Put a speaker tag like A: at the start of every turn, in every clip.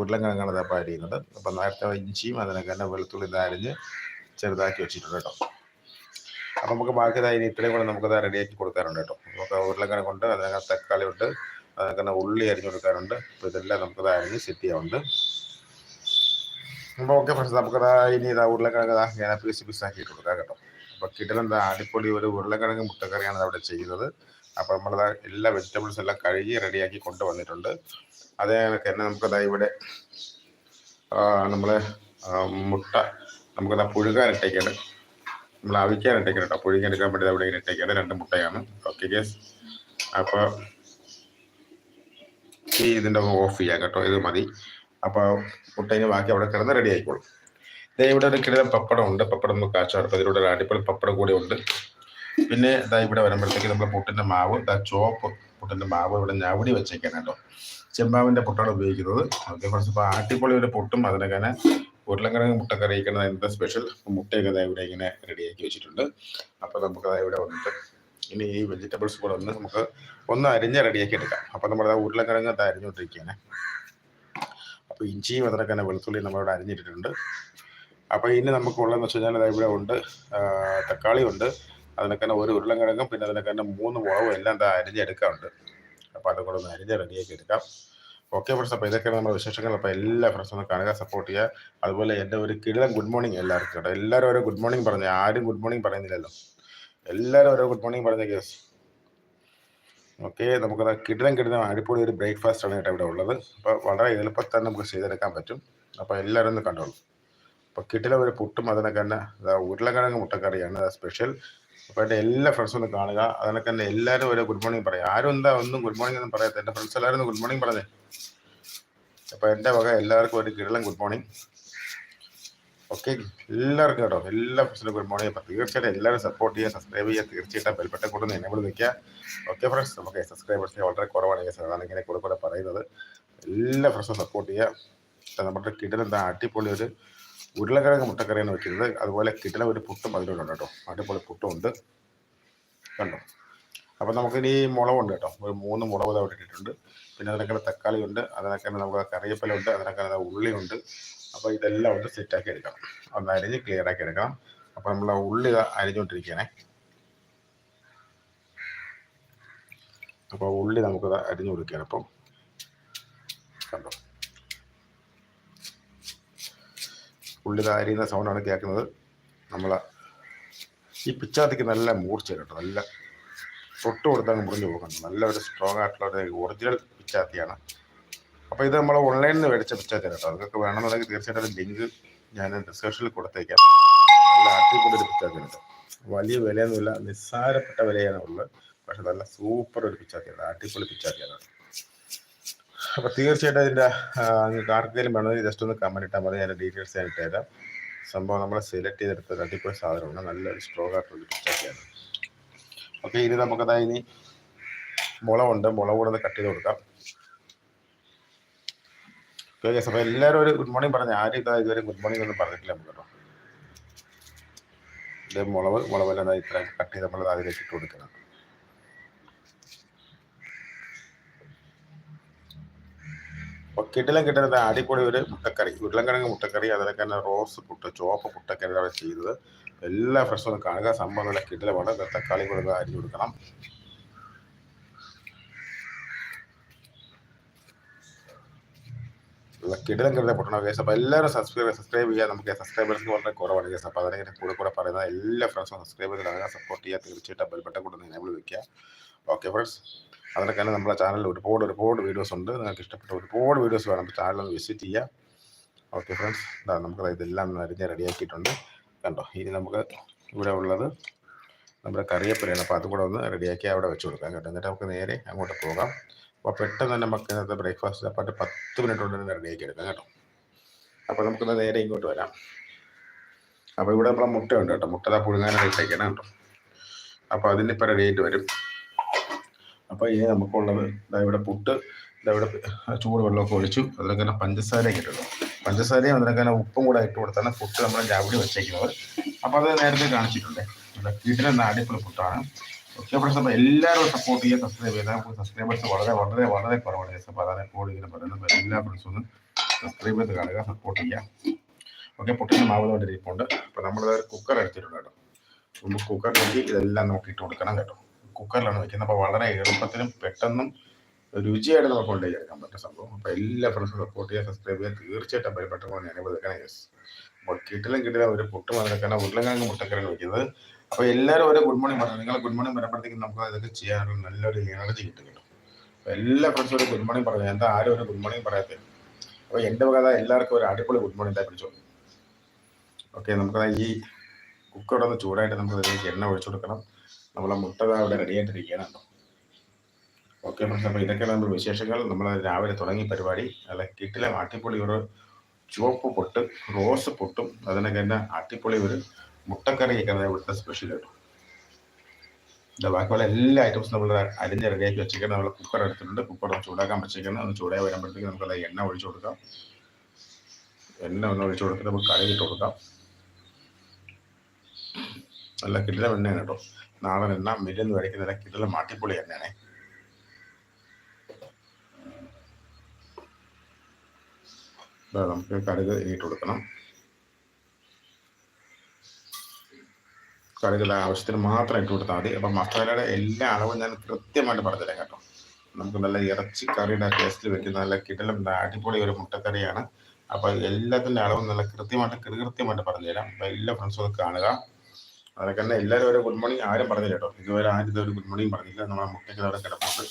A: ഉരുളക്കിഴങ്ങാണ് ഇതപ്പോൾ ചെയ്യുന്നത് അപ്പം നേരത്തെ ഇഞ്ചിയും അതിനൊക്കെ തന്നെ വെളുത്തുള്ളി ഇത് അരിഞ്ഞ് ചെറുതാക്കി വെച്ചിട്ടുണ്ട് കേട്ടോ. അപ്പം നമുക്ക് ബാക്കി ഇതായി ഇത്രയും കൂടെ നമുക്കത് റെഡിയാക്കി കൊടുക്കാറുണ്ട് കേട്ടോ. നമുക്ക് കൊണ്ട് അതിനകത്ത് തക്കാളി ഉണ്ട് അതിനൊക്കെ തന്നെ ഉള്ളി അരിഞ്ഞ് കൊടുക്കാറുണ്ട് അപ്പോൾ ഇതെല്ലാം നമുക്കത് അരിഞ്ഞ് സെറ്റ് ചെയ്യാറുണ്ട് അപ്പോൾ ഓക്കെ ഫ്രണ്ട്സ് നമുക്കത് ഇനി ഇതാ ഉരുളക്കിഴങ്ങ് ഞാൻ പീസ് പീസാക്കി കൊടുക്കാം കേട്ടോ. അപ്പോൾ കിടലെന്താ അടിപൊളി ഒരു ഉരുളക്കിഴങ്ങ് മുട്ടക്കറിയാണ് അവിടെ ചെയ്യുന്നത്. അപ്പോൾ നമ്മളത് എല്ലാ വെജിറ്റബിൾസ് എല്ലാം കഴുകി റെഡിയാക്കി കൊണ്ടുവന്നിട്ടുണ്ട്. അതേ കണക്ക് തന്നെ നമുക്കതാ ഇവിടെ നമ്മളെ മുട്ട നമുക്കതാ പുഴുകാനിട്ടേക്കാണ് നമ്മൾ അവിക്കാനിട്ടേക്കാണ് കേട്ടോ പുഴുകിയെടുക്കാൻ വേണ്ടി അവിടെ ഇങ്ങനെ ഇട്ടേക്കാണ്. രണ്ട് മുട്ടയാണ്. ഓക്കെ ഗേസ് അപ്പോൾ ഈ ഇതിന്റെ ഓഫ് ചെയ്യാം കേട്ടോ. ഇത് മതി. അപ്പോൾ മുട്ടയിന് ബാക്കി അവിടെ കിടന്ന് റെഡി ആയിക്കോളും. ഇവിടെ ഒരു കിടന്ന പപ്പടം ഉണ്ട് പപ്പടം നമുക്ക് കാച്ചെടുപ്പ് ഇതിലൂടെ ഒരു അടിപൊളി പപ്പടം കൂടി ഉണ്ട്. പിന്നെ ഇതാ ഇവിടെ വരുമ്പോഴത്തേക്ക് നമ്മൾ പുട്ടിന്റെ മാവ് ഇതാ ചോപ്പ് പുട്ടിന്റെ മാവ് ഇവിടെ ഞവടി വെച്ചേക്കാണ് കേട്ടോ ചെമ്പാവിന്റെ പുട്ടാണ് ഉപയോഗിക്കുന്നത്. ഓക്കെ കുറച്ച് ഇപ്പോൾ ആട്ടിപ്പൊളി ഒരു പുട്ടും അതിനൊക്കെ തന്നെ ഉരുളക്കിഴങ്ങ് മുട്ട കറിയിക്കുന്നത് എന്താ സ്പെഷ്യൽ മുട്ടയൊക്കെ ഇവിടെ ഇങ്ങനെ റെഡിയാക്കി വെച്ചിട്ടുണ്ട്. അപ്പോൾ നമുക്ക് ഇവിടെ വന്നിട്ട് ഇനി ഈ വെജിറ്റബിൾസ് കൂടെ ഒന്ന് നമുക്ക് ഒന്ന് അരിഞ്ഞ് റെഡിയാക്കി എടുക്കാം. അപ്പോൾ നമ്മൾ ഉരുളക്കിഴങ്ങ് അത് അരിഞ്ഞുകൊണ്ടിരിക്കുകയാണ്. അപ്പോൾ ഇഞ്ചിയും അതിനൊക്കെ തന്നെ വെളുത്തുള്ളി നമ്മളിവിടെ അരിഞ്ഞിട്ടിട്ടുണ്ട്. അപ്പോൾ ഇനി നമുക്കുള്ളതെന്ന് വെച്ച് കഴിഞ്ഞാൽ ഇവിടെ ഉണ്ട് തക്കാളി ഉണ്ട് അതിനൊക്കെ ഒരു ഉരുളക്കിഴങ്ങും പിന്നെ അതിനൊക്കെ മൂന്ന് മുളകും എല്ലാം അരിഞ്ഞെടുക്കാറുണ്ട് അപ്പോൾ അതും കൂടെ ഒന്ന് അരിഞ്ഞ് റെഡിയാക്കി എടുക്കാം. ഓക്കെ ഫ്രണ്ട്സ് അപ്പോൾ ഇതൊക്കെയാണ് നമ്മുടെ വിശേഷങ്ങൾ. അപ്പോൾ എല്ലാ ഫ്രണ്ട്സും ഒന്ന് കാണുക സപ്പോർട്ട് ചെയ്യുക. അതുപോലെ എന്റെ ഒരു കിടിലം ഗുഡ് മോർണിംഗ് എല്ലാവർക്കും കേട്ടോ. എല്ലാവരും ഓരോ ഗുഡ് മോർണിംഗ് പറഞ്ഞു ആരും ഗുഡ് മോർണിംഗ് പറയുന്നില്ലല്ലോ. എല്ലാവരും ഓരോ ഗുഡ് മോർണിംഗ് പറഞ്ഞ കേസ് ഓക്കെ നമുക്കത് കിടിലം കിടിലം അടിപൊളി ഒരു ബ്രേക്ക്ഫാസ്റ്റ് ആണ് കേട്ടോ ഇവിടെ ഉള്ളത്. അപ്പോൾ വളരെ എളുപ്പത്തിൽ തന്നെ നമുക്ക് ചെയ്തെടുക്കാൻ പറ്റും. അപ്പോൾ എല്ലാവരും ഒന്ന് കണ്ടോളൂ. അപ്പോൾ കിടിലം ഒരു പുട്ടും അതിനൊക്കെ തന്നെ ഉരുളക്കിഴങ്ങ് മുട്ടക്കറിയാണ് സ്പെഷ്യൽ അപ്പോൾ എന്റെ എല്ലാ ഫ്രണ്ട്സും ഒന്ന് കാണുക. അതിനൊക്കെ തന്നെ എല്ലാവരും ഒരു ഗുഡ് മോർണിംഗ് പറയാം. ആരും എന്താ ഒന്നും ഗുഡ് മോർണിംഗ് ഒന്നും പറയാത്ത. എന്റെ ഫ്രണ്ട്സ് എല്ലാവരും ഗുഡ് മോർണിംഗ് പറഞ്ഞേ. അപ്പോൾ എന്റെ വക എല്ലാവർക്കും ഒരു കിടലം ഗുഡ് മോർണിംഗ് ഓക്കെ എല്ലാവർക്കും കേട്ടോ. എല്ലാ ഫ്രണ്ട്സിനും ഗുഡ് മോർണിംഗ് അപ്പോൾ തീർച്ചയായിട്ടും എല്ലാവരും സപ്പോർട്ട് ചെയ്യുക സബ്സ്ക്രൈബ് ചെയ്യുക. തീർച്ചയായിട്ടും ബെൽബട്ടൻ കൂടുതൽ എന്നെ നിൽക്കുക. ഓക്കെ ഫ്രണ്ട്സ് നമുക്ക് സബ്സ്ക്രൈബേഴ്സിനെ വളരെ കുറവാണ് guys. അതാണ് ഇങ്ങനെ കൂടെ കൂടെ പറയുന്നത്. എല്ലാ ഫ്രണ്ട്സും സപ്പോർട്ട് ചെയ്യുക. നമ്മുടെ കിടൽ എന്താ അടിപൊളി ഒരു ഉരുളക്കിഴങ്ങ് മുട്ടക്കറിയാണ് വെക്കുന്നത് അതുപോലെ കിട്ടല ഒരു പുട്ടും അതിലുണ്ട് കേട്ടോ. അടിപൊളി പുട്ടും ഉണ്ട് കണ്ടോ? അപ്പോൾ നമുക്കിനി മുളകുണ്ട് കേട്ടോ. ഒരു മൂന്ന് മുളക് അവിടെ ഇട്ടിട്ടുണ്ട്. പിന്നെ അതിനൊക്കെ തക്കാളി ഉണ്ട് അതിനൊക്കെ നമുക്ക് കറിവേപ്പില ഉണ്ട് അതിനൊക്കെ ഉള്ളി ഉണ്ട് അപ്പോൾ ഇതെല്ലാം ഒന്ന് സെറ്റാക്കി എടുക്കണം. ഒന്ന് അരിഞ്ഞ് ക്ലിയർ ആക്കി എടുക്കണം. അപ്പോൾ നമ്മൾ ഉള്ളി അരിഞ്ഞുകൊണ്ടിരിക്കണേ അപ്പോൾ ഉള്ളി നമുക്കത് അരിഞ്ഞു കൊടുക്കുകയാണ് അപ്പം കണ്ടോ? ഉള്ളി ദാ അരിയുന്ന സൗണ്ടാണ് കേൾക്കുന്നത്. നമ്മൾ ഈ പിച്ചാത്തിക്ക് നല്ല മൂർച്ച കേട്ടോ നല്ല തൊട്ട് കൊടുത്താൽ മുറിഞ്ഞു പോകണം. നല്ല ഒരു സ്ട്രോങ് ആയിട്ടുള്ള ഒരു ഒറിജിനൽ പിച്ചാത്തിയാണ്. അപ്പോൾ ഇത് നമ്മൾ ഓൺലൈനിൽ നിന്ന് മേടിച്ച പിച്ചാത്തിയാണ് കേട്ടോ. നിങ്ങൾക്ക് വേണമെന്നുണ്ടെങ്കിൽ തീർച്ചയായിട്ടും ലിങ്ക് ഞാൻ ഡിസ്ക്രിപ്ഷനിൽ കൊടുത്തേക്കാം. നല്ല അടിപൊളി ഒരു പിച്ചാത്തി വലിയ വിലയൊന്നുമില്ല നിസ്സാരപ്പെട്ട വിലയാണ് ഉള്ളത്. പക്ഷെ നല്ല സൂപ്പർ ഒരു പിച്ചാത്തിയാണ് അടിപൊളി പിച്ചാത്തിയാണ്. അപ്പോൾ തീർച്ചയായിട്ടും അതിന്റെ നിങ്ങൾക്ക് ആർക്കെങ്കിലും വേണമെങ്കിൽ ജസ്റ്റ് ഒന്ന് കമന്റ് ഇട്ടാൽ മതി. അതിന്റെ ഡീറ്റെയിൽസ് ആയിട്ട് തരാം. സംഭവം നമ്മൾ സെലക്ട് ചെയ്തെടുത്ത അടിപൊളി സാധനമാണ്. നല്ലൊരു സ്ട്രോങ് ആയിട്ടുള്ള പിച്ചൊക്കെയാണ് ഓക്കെ ഇനി നമുക്കതാ ഇനി മുളവുണ്ട്. മുളക് കൂടെ കട്ട് ചെയ്ത് കൊടുക്കാം. ഓക്കെ അപ്പൊ എല്ലാവരും ഒരു ഗുഡ് മോർണിംഗ് പറഞ്ഞു. ആരും ഇതാ ഇതുവരെ ഗുഡ് മോർണിംഗ് ഒന്നും പറഞ്ഞിട്ടില്ല നമുക്ക് കേട്ടോ. ഇത് മുളക് മുളകെല്ലാം ഇത്ര കട്ട് ചെയ്ത് നമ്മൾ അതിലേക്ക് ഇട്ട് കൊടുക്കണം. കിടിലം കിട്ടുന്നത് അടിപൊളി ഒരു മുട്ടക്കറി. ഉരുളങ്കിഴങ്ങ് മുട്ടക്കറി അതിലൊക്കെ തന്നെ റോസ് പുട്ട ചുവപ്പ് പുട്ടക്കറി അവിടെ ചെയ്തത്. എല്ലാ ഫ്രഷും കാണുക. സംഭവം നല്ല കിടിലമാണ്. തക്കാളി കൂടെ അരി കൊടുക്കണം. കിടിലം കിടലം പൊട്ടണം കേസ് അപ്പോൾ എല്ലാവരും സബ്സ്ക്രൈബ് സബ്സ്ക്രൈബ് ചെയ്യുക നമുക്ക് സബ്സ്ക്രൈബേഴ്സ് വളരെ കുറവാണ് കേസ് അപ്പോൾ അതിനെ കൂടെ കൂടെ പറയുന്ന എല്ലാ ഫ്രണ്ട്സും സബ്സ്ക്രൈബ് ചെയ്ത് സപ്പോർട്ട് ചെയ്യുക തീർച്ചയായിട്ടും ബെൽബട്ടൻ കൂടെ എനേബിൾ വെക്കുക ഓക്കെ ഫ്രണ്ട്സ് അതിനൊക്കെ നമ്മുടെ ചാനലിൽ ഒരുപാട് ഒരുപാട് വീഡിയോസ് ഉണ്ട്. നിങ്ങൾക്ക് ഇഷ്ടപ്പെട്ട ഒരുപാട് വീഡിയോസ് വേണം. ചാനൽ ഒന്ന് വിസിറ്റ് ചെയ്യുക ഓക്കെ ഫ്രണ്ട്സ് ഇതാ നമുക്ക് ഇതെല്ലാം അരിഞ്ഞ് റെഡിയാക്കിയിട്ടുണ്ട് കണ്ടോ? ഇനി നമുക്ക് ഇവിടെ ഉള്ളത് നമ്മുടെ കറിവേപ്പിലയാണ്. അപ്പോൾ അതും കൂടെ ഒന്ന് റെഡിയാക്കി അവിടെ വെച്ച് കൊടുക്കാം കേട്ടോ. എന്നിട്ട് നമുക്ക് നേരെ അങ്ങോട്ട് പോകാം. അപ്പോൾ പെട്ടെന്ന് തന്നെ നമുക്ക് ഇന്നത്തെ ബ്രേക്ക്ഫാസ്റ്റ് ചപ്പാത്തി പത്ത് മിനിറ്റ് കൊണ്ട് തന്നെ റെഡിയാക്കി എടുക്കാം കേട്ടോ. അപ്പോൾ നമുക്കൊന്ന് നേരെ ഇങ്ങോട്ട് വരാം. അപ്പോൾ ഇവിടെ നമ്മളെ മുട്ട ഉണ്ട് കേട്ടോ. മുട്ട ഇതാ പുഴുങ്ങാനായിട്ട് ഇട്ടേക്കണം കേട്ടോ. അപ്പോൾ ഇപ്പോൾ റെഡി ആയിട്ട് വരും. അപ്പോൾ ഇനി നമുക്കുള്ളത് ഇതാ ഇവിടെ പുട്ട് ഇതാ ഇവിടെ ചൂട് വെള്ളമൊക്കെ ഒഴിച്ചു. അതിലൊക്കെ തന്നെ പഞ്ചസാരയൊക്കെ ഇട്ടു പഞ്ചസാരയും അതിനൊക്കെ ഉപ്പും കൂടെ ഇട്ട് കൊടുത്താണ് പുട്ട് നമ്മൾ രാവിലെ വെച്ചേക്കുന്നത്. അപ്പോൾ അത് നേരത്തെ കാണിച്ചിട്ടുണ്ട്. വീട്ടിലെ നാടിപ്പുള്ള പുട്ടാണ്. എല്ലാവരും സപ്പോർട്ട് ചെയ്യുക. സബ്സ്ക്രൈബ് നമുക്ക് സബ്സ്ക്രൈബേഴ്സ് വളരെ വളരെ വളരെ കുറവാണ്. അപ്പോൾ അതാണ് എപ്പോഴും ഇങ്ങനെ പറയുന്നത്. എല്ലാ ഫ്രണ്ട്സും ഒന്ന് സബ്സ്ക്രൈബ് ചെയ്ത് കാണുക സപ്പോർട്ട് ചെയ്യുക. ഓക്കെ പൊട്ടിന് മാവ് കൊണ്ട് ഇരിപ്പുണ്ട്. അപ്പോൾ നമ്മൾ കുക്കർ എടുത്തിട്ടുണ്ട് കേട്ടോ. നമുക്ക് കുക്കറിലേക്ക് ഇതെല്ലാം നമുക്ക് ഇട്ട് കൊടുക്കണം കേട്ടോ. കുക്കറിലാണ് വെക്കുന്നത്. അപ്പോൾ വളരെ എളുപ്പത്തിലും പെട്ടെന്നും രുചിയായിട്ട് നമുക്ക് കൊണ്ടുപോയി എടുക്കാൻ പറ്റുന്ന സംഭവം. അപ്പോൾ എല്ലാ ഫ്രണ്ട്സും സപ്പോർട്ട് ചെയ്യുക സബ്സ്ക്രൈബ് ചെയ്യുക. തീർച്ചയായിട്ടും പെട്ടെന്ന് ഞാൻ വെക്കണം. യെസ് അപ്പോൾ കിട്ടിലും കിട്ടില്ല ഒരു പൊട്ട് മതിനൊക്കെയാണ് ഉരുളക്കിഴങ്ങ് മുട്ടക്കറിയാണ് വെക്കുന്നത്. അപ്പോൾ എല്ലാവരും ഒരു ഗുഡ് മോർണിംഗ് പറഞ്ഞു നിങ്ങൾ ഗുഡ് മോർണിംഗ് പറയുമ്പോഴത്തേക്കും നമുക്ക് അതൊക്കെ ചെയ്യാനുള്ള നല്ലൊരു എനർജി കിട്ടും കേട്ടോ. അപ്പോൾ എല്ലാ ഫ്രണ്ട്സും ഒരു ഗുഡ് മോർണിംഗ് പറഞ്ഞു എന്താ ആരും ഒരു ഗുഡ് മോർണിംഗ് പറയാത്തത്? അപ്പൊ എന്റെ വക എല്ലാവർക്കും ഒരു അടിപൊളി ഗുഡ് മോർണിംഗ് തന്നെ പിടിച്ചോ. ഓക്കെ നമുക്ക് ഈ കുക്കർ ഒന്ന് ചൂടായിട്ട് നമുക്ക് ഇതിലേക്ക് എണ്ണ ഒഴിച്ചു കൊടുക്കണം. നമ്മളെ മുട്ട അവിടെ റെഡി ആയിട്ടിരിക്കുകയാണ് ഓക്കെ ഫ്രണ്ട്സ് അപ്പോൾ ഇതൊക്കെ നമ്മൾ വിശേഷങ്ങൾ. നമ്മൾ രാവിലെ തുടങ്ങി പരിപാടി. അല്ല കിട്ടിലെ അട്ടിപ്പൊളി ഒരു ചുവപ്പ് പൊട്ട് റോസ് പൊട്ടും. അതിനൊക്കെ തന്നെ അട്ടിപ്പൊളി ഒരു മുട്ടക്കറിയൊക്കെ ഇവിടുത്തെ സ്പെഷ്യൽ കേട്ടോ ഇത് ബാക്കിയുള്ള എല്ലാ ഐറ്റംസും നമ്മൾ അരിഞ്ഞ് റെഡിയാക്കി വെച്ചേക്കാൻ നമ്മൾ കുക്കർ എടുത്തിട്ടുണ്ട്. കുക്കർ ചൂടാക്കാൻ വെച്ചിരിക്കുന്നത് ഒന്ന് ചൂടായി വരുമ്പോഴത്തേക്ക് നമുക്കത് എണ്ണ ഒഴിച്ചു കൊടുക്കാം. എണ്ണ ഒന്ന് ഒഴിച്ചു കൊടുത്തിട്ട് നമുക്ക് കടുകിട്ട് കൊടുക്കാം. നല്ല കിടിലം എണ്ണയാണ് കേട്ടോ. നാടൻ എണ്ണ മില്ലെന്ന് വരയ്ക്കുന്ന കിടിലം മാട്ടിപ്പൊളി എണ്ണയാണേ. നമുക്ക് കടുക് ഇട്ട് കൊടുക്കണം. കടുക് ആവശ്യത്തിന് മാത്രം ഇട്ട് കൊടുത്താൽ മതി. അപ്പം മസാലയുടെ എല്ലാ അളവും ഞാൻ കൃത്യമായിട്ട് പറഞ്ഞുതരാം കേട്ടോ. നമുക്ക് നല്ല ഇറച്ചി കറിയുടെ ടേസ്റ്റിൽ വെക്കുന്ന നല്ല കിടലും അടിപൊളി ഒരു മുട്ടക്കറിയാണ്. അപ്പോൾ എല്ലാത്തിന്റെ അളവും നല്ല കൃത്യമായിട്ട് കൃത്യമായിട്ട് പറഞ്ഞുതരാം. അപ്പോൾ എല്ലാ ഫ്രണ്ട്സും അത് കാണുക. അതൊക്കെ തന്നെ എല്ലാവരും ഒരു ഗുഡ് മോർണിംഗ് ആരും പറഞ്ഞില്ല കേട്ടോ. ഇതുവരെ ആരും ഇതൊരു ഗുഡ് മോർണിംഗ് പറഞ്ഞില്ല. നമ്മുടെ മുട്ടയ്ക്ക് അവിടെ കിടപ്പുണ്ട്.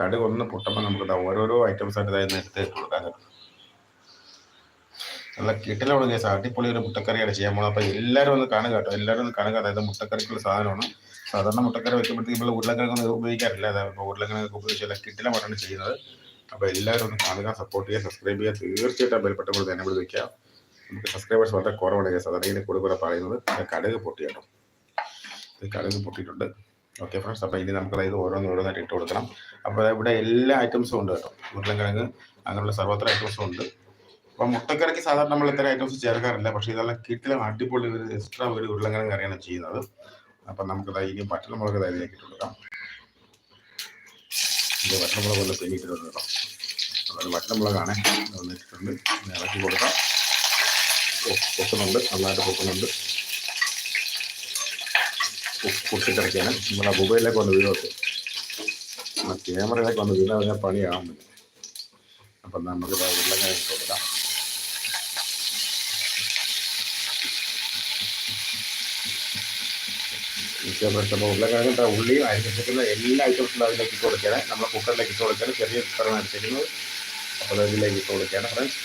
A: കടുക ഒന്ന് പൊട്ടുമ്പോൾ നമുക്ക് ഓരോരോ ഐറ്റംസ് ആയിട്ട് ഇതായി എടുത്ത് കൊടുക്കാൻ പറ്റും നല്ല കിട്ടല കേസ് അടിപൊളി ഒരു മുട്ടക്കറിയാണ് ചെയ്യാൻ പോകുന്നത് അപ്പോൾ എല്ലാവരും ഒന്ന് കാണുക കേട്ടോ. എല്ലാവരും ഒന്ന് കാണുക. അതായത് മുട്ടക്കറിക്കുള്ള സാധനമാണ്. സാധാരണ മുട്ടക്കറി വെക്കുമ്പോഴത്തേക്ക് നമ്മൾ ഉരുളക്കിഴങ്ങൊന്നും ഉപയോഗിക്കാറില്ല. അതായത് ഇപ്പോൾ ഉരുളക്കിഴങ്ങ് ഉപയോഗിച്ച് കിട്ടില മട്ടാണ് ചെയ്യുന്നത്. അപ്പോൾ എല്ലാവരും ഒന്ന് കാണുക സപ്പോർട്ട് ചെയ്യുക സബ്സ്ക്രൈബ് ചെയ്യുക. തീർച്ചയായിട്ടും ബെൽപ്പെട്ട പോലെ തന്നെ വിളിക്കുക നമുക്ക് സബ്സ്ക്രൈബേഴ്സ് വളരെ കുറവാണ് കേസ് അതാണ് കൂടെ കൂടെ പറയുന്നത്. കടുക് പൊട്ടി കേട്ടോ കടുക് പൊട്ടിയിട്ടുണ്ട്. ഓക്കെ ഫ്രണ്ട്സ് അപ്പോൾ ഇനി നമുക്ക് അതായത് ഓരോന്ന് ഓരോന്നായിട്ട് ഇട്ട് കൊടുക്കണം. അപ്പോൾ ഇവിടെ എല്ലാ ഐറ്റംസും ഉണ്ട് കേട്ടോ. ഉരുളക്കിഴങ്ങ് അങ്ങനെയുള്ള സർവത്ര ഐറ്റംസും ഉണ്ട്. അപ്പം മുട്ടക്കറിക്ക് സാധാരണ നമ്മൾ ഇത്തരം ഐറ്റംസ് ചേർക്കാറില്ല. പക്ഷേ ഇതെല്ലാം കിട്ടിലും അടിപൊളി ഒരു എക്സ്ട്രാ ഒരു ഉരുളക്കിഴങ്ങ് കറിയാണ് ചെയ്യുന്നത്. അപ്പം നമുക്ക് ഇനി പച്ചമുളക് അതിലേക്ക് ഇട്ട് കൊടുക്കാം. ഇത് വട്ടമുളക് ഒന്ന് പിന്നിട്ടിട്ടുണ്ട് കേട്ടോ. അതൊരു വട്ടമുളകാണ് വന്നിട്ടുണ്ട് ഇറക്കി കൊടുക്കാം. പൊക്കുന്നുണ്ട് നന്നായിട്ട് പൊക്കുന്നുണ്ട് പൊട്ടിക്കിടക്കാണ് നമ്മുടെ മൊബൈലിലേക്ക് വന്ന് വീഴോട്ട് ക്യാമറയിലേക്ക് വന്ന് വീണ കഴിഞ്ഞാൽ പണിയാവുന്നില്ല അപ്പം നമുക്ക് ഉരുളങ്ങനെ കൊടുക്കാം. അപ്പോൾ ഉരുളക്കിഴങ്ങ് ഉള്ളിയും അരിച്ചിരിക്കുന്ന എല്ലാ ഐറ്റംസും അതിലേക്ക് ഇട്ട് കൊടുക്കുകയാണ് നമ്മൾ കുക്കറിലേക്ക് ഇട്ട് കൊടുക്കുകയാണ് ചെറിയ കുക്കറാണ് അടിച്ചിരിക്കുന്നത് അപ്പോൾ അതിലേക്ക് ഇട്ട് കൊടുക്കുകയാണ് ഫ്രണ്ട്സ്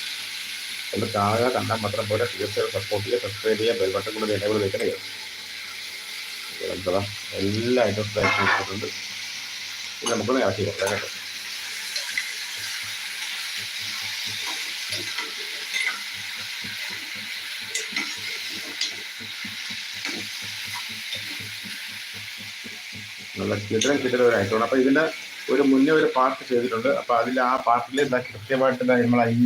A: ഒന്ന് കാണുക കണ്ടാൽ മാത്രം പോലെ തീർച്ചയായും സപ്പോർട്ട് ചെയ്യുക സബ്സ്ക്രൈബ് ചെയ്യുക ബെൽ ബട്ടൺ കൂടെ എനേബിൾ വെക്കണേ എന്താ എല്ലാ ഐറ്റംസും അയച്ചു നമുക്കൊന്ന് ഇറക്കി കൊടുക്കാം കേട്ടോ നല്ല ഒരു ഐറ്റമാണ് അപ്പോൾ ഇതിന്റെ ഒരു മുന്നേ ഒരു പാർട്ട് ചെയ്തിട്ടുണ്ട്. അപ്പോൾ അതിൽ ആ പാർട്ടിൽ എന്താ കൃത്യമായിട്ട് നമ്മൾ ഈ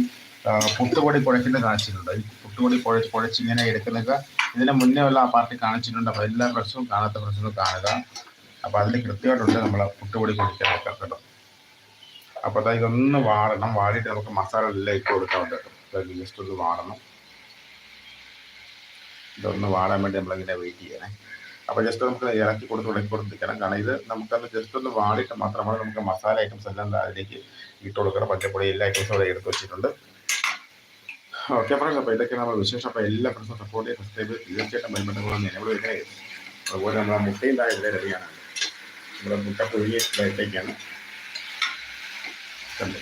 A: പുട്ടുപൊടി കുഴച്ചിട്ട് കാണിച്ചിട്ടുണ്ട്. ഈ പുട്ടുപൊടി കുഴച്ച് കുഴച്ച് ഇങ്ങനെ എടുക്കുന്നൊക്കെ ഇതിന് മുന്നേ ഉള്ള ആ പാർട്ടി കാണിച്ചിട്ടുണ്ട്. അപ്പോൾ എല്ലാ പ്രശ്നവും കാണാത്ത പ്രശ്നവും കാണുക. അപ്പോൾ അതിൽ കൃത്യമായിട്ടുണ്ട് നമ്മൾ പുട്ടുപൊടി കുഴിക്കാനൊക്കെ കേട്ടോ. അപ്പോൾ അതായത് ഇതൊന്ന് വാടണം. വാടിയിട്ട് നമുക്ക് മസാല എല്ലാം ഇട്ട് കൊടുക്കാൻ കേട്ടോ. ജസ്റ്റ് ഒന്ന് വാടണം. ഇതൊന്ന് വാടാൻ വേണ്ടി നമ്മളിങ്ങനെ വെയിറ്റ് ചെയ്യണേ? അപ്പോൾ ജസ്റ്റ് നമുക്ക് ഇറക്കി കൊടുത്ത് ഇളക്കി കൊടുത്തിരിക്കണം കാരണം ഇത് നമുക്കത് ജസ്റ്റ് ഒന്ന് വാടിയിട്ട് മാത്രമാണ് നമുക്ക് മസാല ഐറ്റംസ് എല്ലാം അതിലേക്ക് ഇട്ട് കൊടുക്കണം. പച്ചപ്പൊടി എല്ലാ ഐറ്റംസും അവിടെ എടുത്ത് വെച്ചിട്ടുണ്ട്. ഓക്കെ ഫ്രണ്ട്സ് അപ്പോൾ ഇതൊക്കെ നമ്മൾ വിശേഷം. അപ്പോൾ എല്ലാ ഫ്രണ്ട്സും സപ്പോർട്ട് ചെയ്ത് സബ്സ്ക്രൈബ് ചെയ്ത് തീർച്ചയായിട്ടും ബന്ധപ്പെട്ട നിലവിൽ വെക്കണേ. അതുപോലെ നമ്മൾ മുട്ടയും താഴെ ഇവിടെ റെഡിയാണ് നമ്മുടെ മുട്ട പുഴുങ്ങി കണ്ടു?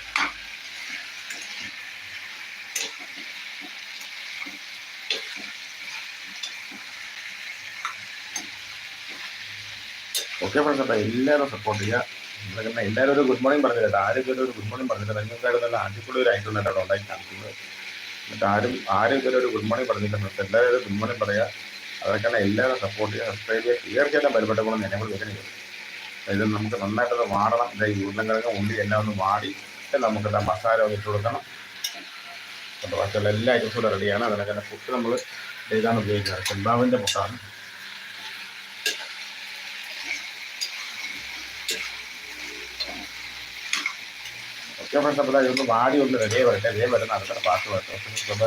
A: ഓക്കെ ഫ്രണ്ട്സ് എല്ലാവരും സപ്പോർട്ട് ചെയ്യുക. നമ്മളെ എല്ലാവരും ഒരു ഗുഡ് മോർണിംഗ് പറഞ്ഞു ആരും ഇതുവരെ ഒരു ഗുഡ് മോർണിംഗ് പറഞ്ഞില്ല നിങ്ങൾക്കായിട്ട് നല്ല അടിപൊളി ഒരു ഐറ്റം കേട്ടോ ഉണ്ടായി കാണിക്കുന്നത് എന്നിട്ട് ആരും ആരും ഇതുവരെ ഒരു ഗുഡ് മോർണിംഗ് പറഞ്ഞില്ല. ഫ്രണ്ട്സ് എല്ലാവരും ഒരു ഗുഡ് മോർണിംഗ് പറയുക. അതൊക്കെയാണ് എല്ലാവരും സപ്പോർട്ട് ചെയ്യുക സബ്സ്ക്രൈബ് ചെയ്യുക. തീർച്ചയായിട്ടും ബലപ്പെട്ടപ്പോൾ നിലവിൽ വരുന്നത് ഇത് നമുക്ക് നന്നായിട്ടത് വാടണം. ഇത് ഈ ഉരുളക്കിഴങ്ങ് ഉള്ളി എല്ലാം ഒന്ന് വാടി. നമുക്ക് മസാല ഒന്ന് ഇട്ട് കൊടുക്കണം. അപ്പോൾ ബാക്കിയുള്ള എല്ലാ ഐറ്റംസും കൂടെ റെഡിയാണ് അതിനൊക്കെ തന്നെ പുട്ട് നമ്മൾ ഇതാണ് ഉപയോഗിക്കുന്നത്. ചെമ്പാവിന്റെ പുട്ടാണ് ഓക്കെ ഫ്രണ്ട്സ് അപ്പോൾ ഇതൊന്ന് വാടി ഒന്ന് റെഡിയായി വരട്ടെ. അതേ വരുന്ന അടുത്ത പാട്ട് അപ്പോൾ